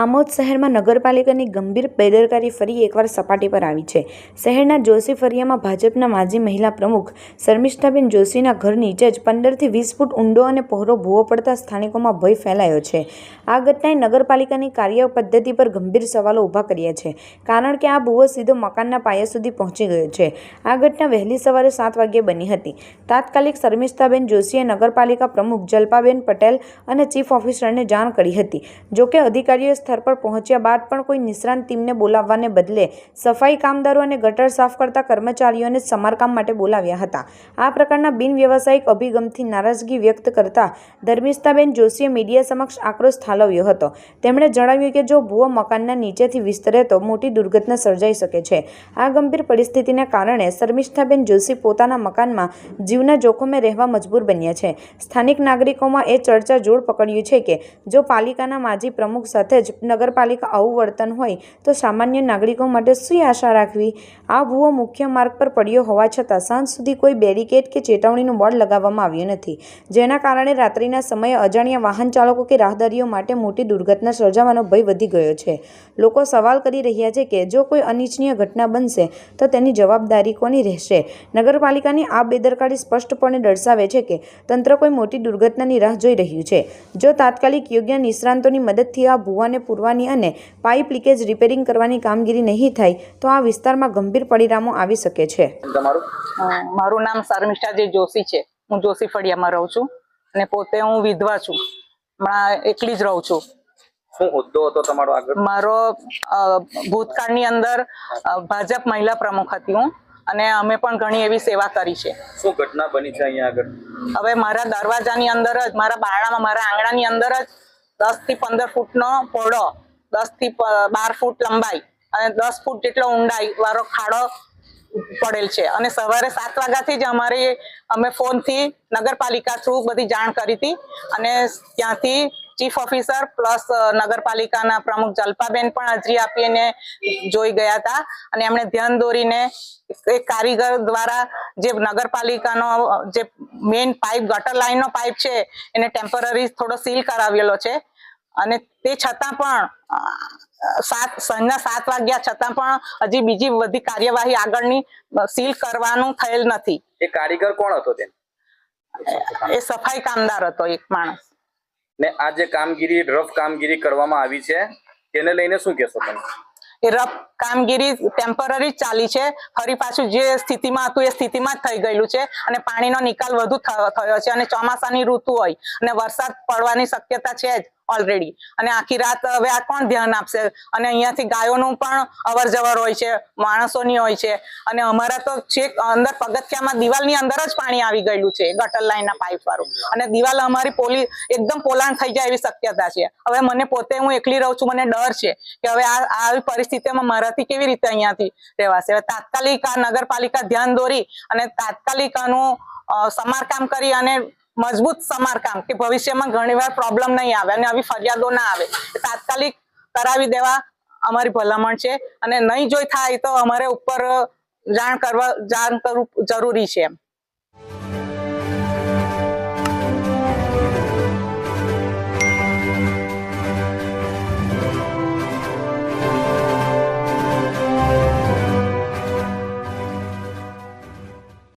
આમોદ શહેરમાં નગરપાલિકાની ગંભીર બેદરકારી ફરી એકવાર સપાટી પર આવી છે. શહેરના જોશી ફરિયામાં ભાજપના માજી મહિલા પ્રમુખ શર્મિષ્ઠાબેન જોશીના ઘર નીચે જ પંદરથી વીસ ફૂટ ઊંડો અને પહોરો ભૂવો પડતા સ્થાનિકોમાં ભય ફેલાયો છે. આ ઘટનાએ નગરપાલિકાની કાર્ય પદ્ધતિ પર ગંભીર સવાલો ઊભા કર્યા છે, કારણ કે આ ભૂવો સીધો મકાનના પાયા સુધી પહોંચી ગયો છે. આ ઘટના વહેલી સવારે સાત વાગ્યે બની હતી. તાત્કાલિક શર્મિષ્ઠાબેન જોશીએ નગરપાલિકા પ્રમુખ જલ્પાબેન પટેલ અને ચીફ ઓફિસરને જાણ કરી હતી, જોકે અધિકારીઓ સ્થળ પર પહોંચ્યા બાદ પણ કોઈ નિષ્ણાંત ટીમને બોલાવવાને બદલે સફાઈ કામદારો અને ગટર સાફ કરતા કર્મચારીઓને સમારકામ માટે બોલાવ્યા હતા. આ પ્રકારના બિનવ્યાવસાયિક અભિગમથી નારાજગી વ્યક્ત કરતા ધર્મિષ્ઠાબેન જોશીએ મીડિયા સમક્ષ આક્રોશ ઠાલવ્યો હતો. તેમણે જણાવ્યું કે જો ભૂવો મકાનના નીચેથી વિસ્તરે તો મોટી દુર્ઘટના સર્જાઈ શકે છે. આ ગંભીર પરિસ્થિતિના કારણે શર્મિષ્ઠાબેન જોશી પોતાના મકાનમાં જીવના જોખમે રહેવા મજબૂર બન્યા છે. સ્થાનિક નાગરિકોમાં એ ચર્ચા જોર પકડ્યું છે કે જો પાલિકાના માજી પ્રમુખ સાથે જ નગરપાલિકા આવું વર્તન હોય તો સામાન્ય નાગરિકો માટે શું આશા રાખવી? આ ભૂવો મુખ્ય માર્ગ પર પડ્યો હોવા છતાં સાંજ સુધી કોઈ બેરિકેડ કે ચેતવણીનું બોર્ડ લગાવવામાં આવ્યું નથી. જેના કારણે રાત્રિના સમયે અજાણ્યા વાહન ચાલકો કે રાહદારીઓ માટે મોટી દુર્ઘટના સર્જાવાનો ભય વધી ગયો છે. લોકો સવાલ કરી રહ્યા છે કે જો કોઈ અનિચ્છનીય ઘટના બનશે તો તેની જવાબદારી કોની રહેશે? નગરપાલિકાની આ બેદરકારી સ્પષ્ટપણે દર્શાવે છે કે તંત્ર કોઈ મોટી દુર્ઘટનાની રાહ જોઈ રહ્યું છે. જો તાત્કાલિક યોગ્ય નિષ્ણાંતોની મદદથી આ ભૂવાને પૂરવાની અને પાઇપ લીકેજ રિપેરિંગ કરવાની કામગીરી નહીં થાય તો આ વિસ્તારમાં ગંભીર પરિણામો આવી શકે છે. તમારું? મારું નામ શર્મિષ્ઠાજી જોશી છે. હું જોશી ફળિયામાં રહું છું અને પોતે હું વિધવા છું. હમણાં એકલી જ રહું છું. શું હોદ્દો હતો તમારો આગળ? મારો ભૂતકાળની અંદર ભાજપ મહિલા પ્રમુખ હતી હું અને અમે પણ ઘણી એવી સેવા કરી છે. શું ઘટના બની છે અહીંયા આગળ? હવે મારા દરવાજાની અંદર જ મારા બારણામાં મારા આંગણાની અંદર જ દસથી પંદર ફૂટનો પહોળો દસથી બાર ફૂટ લંબાઈ અને દસ ફૂટ જેટલો ઊંડાઈ વાળો ખાડો પડેલ છે. અને સવારે સાત વાગ્યાથી જ અમારે અમે ફોનથી નગરપાલિકા થ્રુ બધી જાણ કરી હતી અને ત્યાંથી ચીફ ઓફિસર પ્લસ નગરપાલિકાના પ્રમુખ જલ્પાબેન પણ હાજરી આપીને જોઈ ગયા હતા. અને એમણે ધ્યાન દોરીને એક કારીગર દ્વારા જે નગરપાલિકાનો જે મેઇન પાઇપ ગટર લાઈનનો પાઇપ છે એને ટેમ્પરરી થોડો સીલ કરાવેલો છે. અને તે છતાં પણ સાત સાંજના સાત વાગ્યા છતાં પણ હજી બીજી બધી કાર્યવાહી આગળની સીલ કરવાનું થયેલ નથી. એ કારીગર કોણ હતો તે? એ સફાઈ કામદાર હતો એક માણસ. ને આ જે કામગીરી રફ કામગીરી કરવામાં આવી છે તેને લઈને શું કહેશો તમે? એ રફ કામગીરી ટેમ્પરરી ચાલી છે. ફરી પાછું જે સ્થિતિમાં હતું એ સ્થિતિમાં જ થઈ ગયેલું છે અને પાણીનો નિકાલ વધુ થયો છે અને ચોમાસાની ઋતુ હોય અને વરસાદ પડવાની શક્યતા છે જ. ઓલરેડી અને આખી રાત હવે આ કોણ ધ્યાન આપશે? અને અહીંયાથી ગાયોનું પણ અવર જવર હોય છે, માણસોની હોય છે. અને અમારા તો છેક અંદર પગથિયામાં દિવાલની અંદર જ પાણી આવી ગયેલું છે, ગટર લાઈનના પાઇપ અને દિવાલ અમારી પોલી એકદમ પોલાણ થઈ જાય એવી શક્યતા છે. હવે મને પોતે હું એકલી રહું છું, મને ડર છે કે હવે આ આવી પરિસ્થિતિમાં મારાથી કેવી રીતે અહીંયાથી રહેવાશે? હવે તાત્કાલિક આ નગરપાલિકા ધ્યાન દોરી અને તાત્કાલિક આનું સમારકામ કરી અને મજબૂત સમારકામ કે ભવિષ્યમાં ઘણીવાર પ્રોબ્લેમ નહીં આવે અને આવી ફરિયાદો ના આવે. તાત્કાલિક કરાવી દેવા અમારી ભલામણ છે અને નહીં જોઈ થાય તો અમારે ઉપર જાણ કરવા, જાણ કરવું જરૂરી છે એમ.